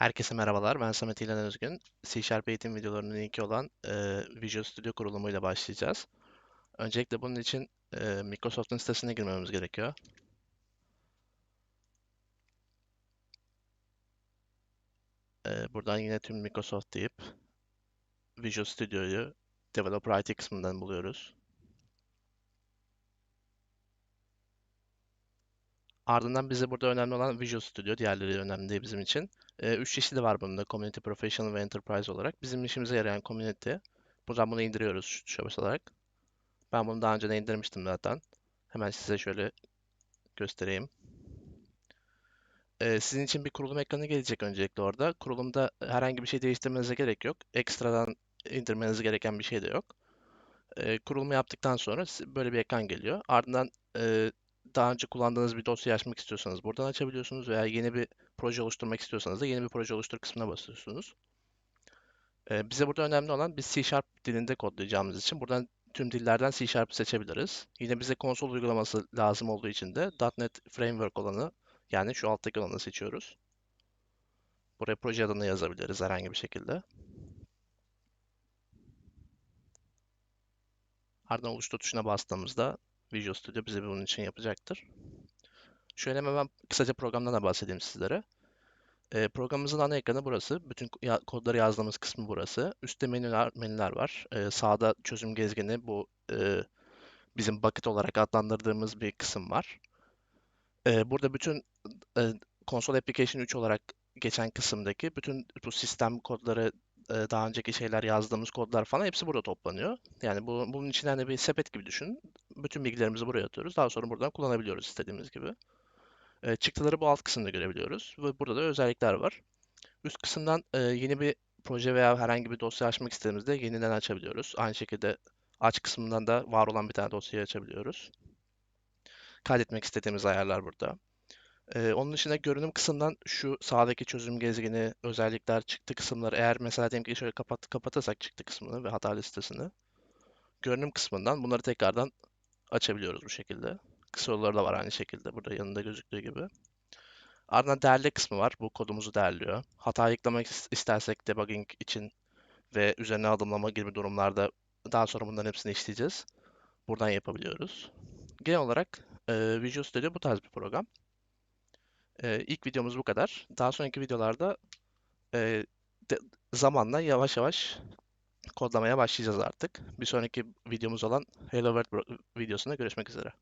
Herkese merhabalar. Ben Samet İlhan Özgün. C Sharp eğitim videolarının ilki olan e, Visual Studio kurulumuyla başlayacağız. Öncelikle bunun için e, Microsoft'un sitesine girmemiz gerekiyor. E, buradan yine tüm Microsoft deyip Visual Studio'yu Developer IT kısmından buluyoruz. Ardından bize burada önemli olan Visual Studio, diğerleri önemli değil bizim için. E, üç çeşidi var bunda, Community, Professional ve Enterprise olarak. Bizim işimize yarayan Community. Buradan bunu indiriyoruz şu tuşa basarak. Ben bunu daha önce de indirmiştim zaten. Hemen size şöyle göstereyim. E, sizin için bir kurulum ekranı gelecek öncelikle orada. Kurulumda herhangi bir şey değiştirmenize gerek yok. Ekstradan indirmeniz gereken bir şey de yok. E, kurulumu yaptıktan sonra böyle bir ekran geliyor. Ardından e, daha önce kullandığınız bir dosya açmak istiyorsanız buradan açabiliyorsunuz veya yeni bir proje oluşturmak istiyorsanız da yeni bir proje oluştur kısmına basıyorsunuz. Ee, bize burada önemli olan biz C Sharp dilinde kodlayacağımız için buradan tüm dillerden C Sharp seçebiliriz. Yine bize konsol uygulaması lazım olduğu için de .NET Framework olanı yani şu alttaki olanı seçiyoruz. Buraya proje adını yazabiliriz herhangi bir şekilde. Ardından oluştur tuşuna bastığımızda Visual Studio bize bunun için yapacaktır. Şöyle hemen kısaca programdan da bahsedeyim sizlere. E, programımızın ana ekranı burası. Bütün ya, kodları yazdığımız kısmı burası. Üstte menüler, menüler var. E, sağda çözüm gezgini bu e, bizim bucket olarak adlandırdığımız bir kısım var. E, burada bütün e, Console Application 3 olarak geçen kısımdaki bütün bu sistem kodları, e, daha önceki şeyler yazdığımız kodlar falan hepsi burada toplanıyor. Yani bu, bunun için hani bir sepet gibi düşünün. Bütün bilgilerimizi buraya atıyoruz. Daha sonra buradan kullanabiliyoruz istediğimiz gibi. E, çıktıları bu alt kısımda görebiliyoruz. Ve burada da özellikler var. Üst kısımdan e, yeni bir proje veya herhangi bir dosya açmak istediğimizde yeniden açabiliyoruz. Aynı şekilde aç kısmından da var olan bir tane dosyayı açabiliyoruz. Kaydetmek istediğimiz ayarlar burada. Ee, onun dışında görünüm kısmından şu sağdaki çözüm gezgini, özellikler, çıktı kısımları eğer mesela diyelim ki şöyle kapat, kapatırsak çıktı kısmını ve hata listesini görünüm kısmından bunları tekrardan açabiliyoruz bu şekilde. Kısa yolları da var aynı şekilde burada yanında gözüktüğü gibi. Ardından derle kısmı var. Bu kodumuzu derliyor. Hata yıklamak istersek debugging için ve üzerine adımlama gibi durumlarda daha sonra bunların hepsini işleyeceğiz. Buradan yapabiliyoruz. Genel olarak e, Visual Studio bu tarz bir program. E, ilk videomuz bu kadar. Daha sonraki videolarda e, de, zamanla yavaş yavaş kodlamaya başlayacağız artık. Bir sonraki videomuz olan Hello World videosunda görüşmek üzere.